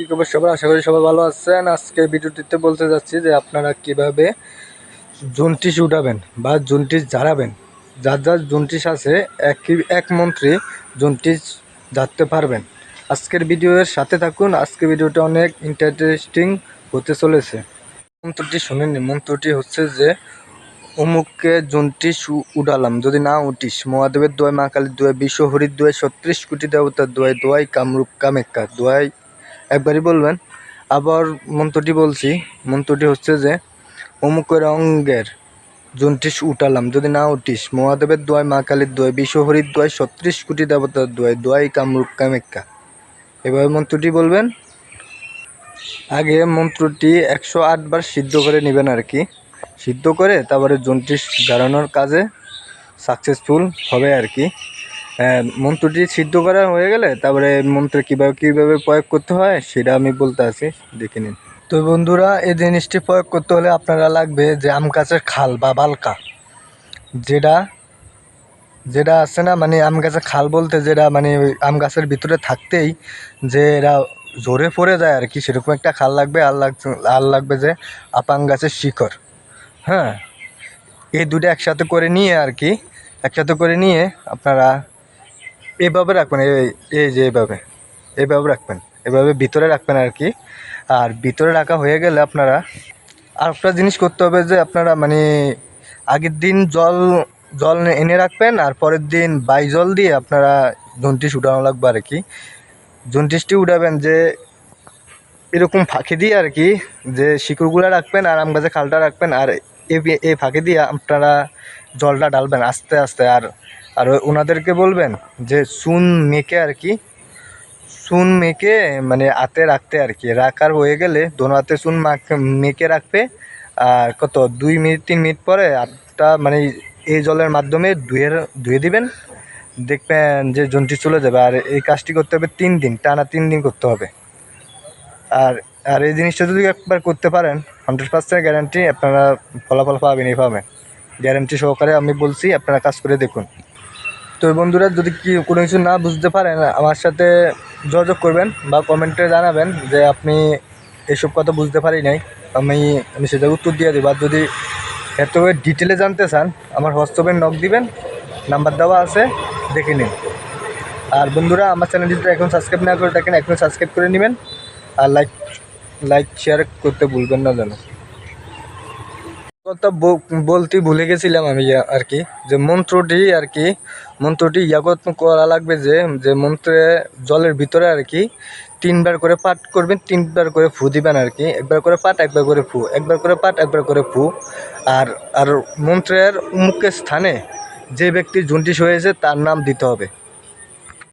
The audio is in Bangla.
কী খবর? সবার আশা করি সবাই ভালো আছেন। আজকে ভিডিওটিতে বলতে যাচ্ছি যে আপনারা কীভাবে জুনটিস উঠাবেন বা জুনটিস ঝাড়াবেন। যার যার জুনটিস আছে, একই, এক মন্ত্রী জুনটিস ঝাড়তে পারবেন। আজকের ভিডিওর সাথে থাকুন। আজকের ভিডিওটা অনেক ইন্টারেস্টিং হতে চলেছে। মন্ত্রটি শুনেন মন্ত্রটি হচ্ছে যে, অমুককে জন্টিস উড়ালাম যদি না উঠিস, মহাদেবের দোয়াই মা কালীর দোয়াই বিশ্ব দোয়াই ছত্রিশ কোটি দেবতার দোয়াই দোয়াই কামরূপ কামেক্কা দোয়াই একবারই বলবেন, আবার মন্ত্রটি বলছি, মন্ত্রটি হচ্ছে যে, অমুকের অঙ্গের জন্টিস উঠালাম, যদি না উঠিস, মহাদেবের দোয়াই মা কালীর দোয়াই বিশ্ব হরির দোয়াই ছত্রিশ কোটি দেবতার দোয়াই দোয়াই কামরূপ কামেক্কা এভাবে মন্ত্রটি বলবেন? আগে মন্ত্রটি একশো আটবার সিদ্ধ করে নেবেন আর কি। সিদ্ধ করে তারপরে জন্টিস জ্বালানোর কাজে সাকসেসফুল হবে আর কি। মন্ত্রটি সিদ্ধ করা হয়ে গেলে তারপরে মন্ত্র কীভাবে কীভাবে প্রয়োগ করতে হয় সেটা আমি বলতে আছি দেখে নিন। তো বন্ধুরা, এই জিনিসটি প্রয়োগ করতে হলে আপনারা লাগবে যে আম গাছের খাল বা বালকা, যেটা যেটা আছে না মানে আম গাছের খাল বলতে যেটা মানে ওই আম গাছের ভিতরে থাকতেই যে এরা জোরে পড়ে যায় আর কি, সেরকম একটা খাল লাগবে, আর লাগছে আর লাগবে যে আপাং গাছের শিকড় হ্যাঁ। এই দুটো একসাথে করে নিয়ে আর কি, একসাথে করে নিয়ে আপনারা এভাবে রাখবেন, এই যে এভাবে এভাবে রাখবেন, এভাবে ভিতরে রাখবেন আর কি। আর ভিতরে রাখা হয়ে গেলে আপনারা আর একটা জিনিস করতে হবে যে আপনারা মানে আগের দিন জল জল এনে রাখবেন আর পরের দিন বাই জল দিয়ে আপনারা জন্টিস উঠানো লাগবে আর কি। জন্টিসটি উঠাবেন যে এরকম ফাঁকি দিয়ে আর কি, যে শিকড়গুলো রাখবেন আর আম গাছে খালটা রাখবেন আর এ ফাঁকি দিয়ে আপনারা জলটা ডালবেন আস্তে আস্তে। আর আর ওনাদেরকে বলবেন যে চুন মেখে আর কি চুন মেখে মানে হাতে রাখতে আর কি। রাখার হয়ে গেলে দোনো হাতে চুন মাখ- রাখবে। আর কত, দুই মিনিট, তিন মিনিট পরে হাতটা মানে এই জলের মাধ্যমে ধুয়ে ধুয়ে দিবেন। দেখবেন যে জন্টি চলে যাবে। আর এই কাজটি করতে হবে তিন দিন, টানা তিন দিন করতে হবে। আর আর এই জিনিসটা যদি একবার করতে পারেন হান্ড্রেড পার্সেন্ট গ্যারান্টি আপনারা ফলাফল পাবেনই পাবেন গ্যারান্টি সহকারে আমি বলছি, আপনারা কাজ করে দেখুন। তো বন্ধুরা, যদি কি কোনো কিছু না বুঝতে পারেন, আমার সাথে যোগাযোগ করবেন বা কমেন্টে জানাবেন যে আপনি এসব কথা বুঝতে পারি নাই, আমি আমি সেটা উত্তর দিয়ে দেবো। আর যদি এত ডিটেলে জানতে চান, আমার হোয়াটসঅ্যাপে নক দিবেন নাম্বার দেওয়া আছে, দেখে নিন। আর বন্ধুরা, আমার চ্যানেলটি যদি এখন সাবস্ক্রাইব না করে থাকেন এখন সাবস্ক্রাইব করে নেবেন। আর লাইক লাইক শেয়ার করতে ভুলবেন না যেন। কথা বলতে ভুলে গেছিলাম আমি আর কি, যে মন্ত্রটি আর কি, মন্ত্রটি ইয়াগত করা লাগবে যে যে মন্ত্রে জলের ভিতরে আর কি তিনবার করে পাঠ করবেন, তিনবার করে ফু দিবেন আর কি, একবার করে পাঠ, একবার করে ফু, একবার করে পাঠ, একবার করে ফু। আর আর মন্ত্রের মুখের স্থানে যে ব্যক্তি জন্ডিস হয়েছে তার নাম দিতে হবে।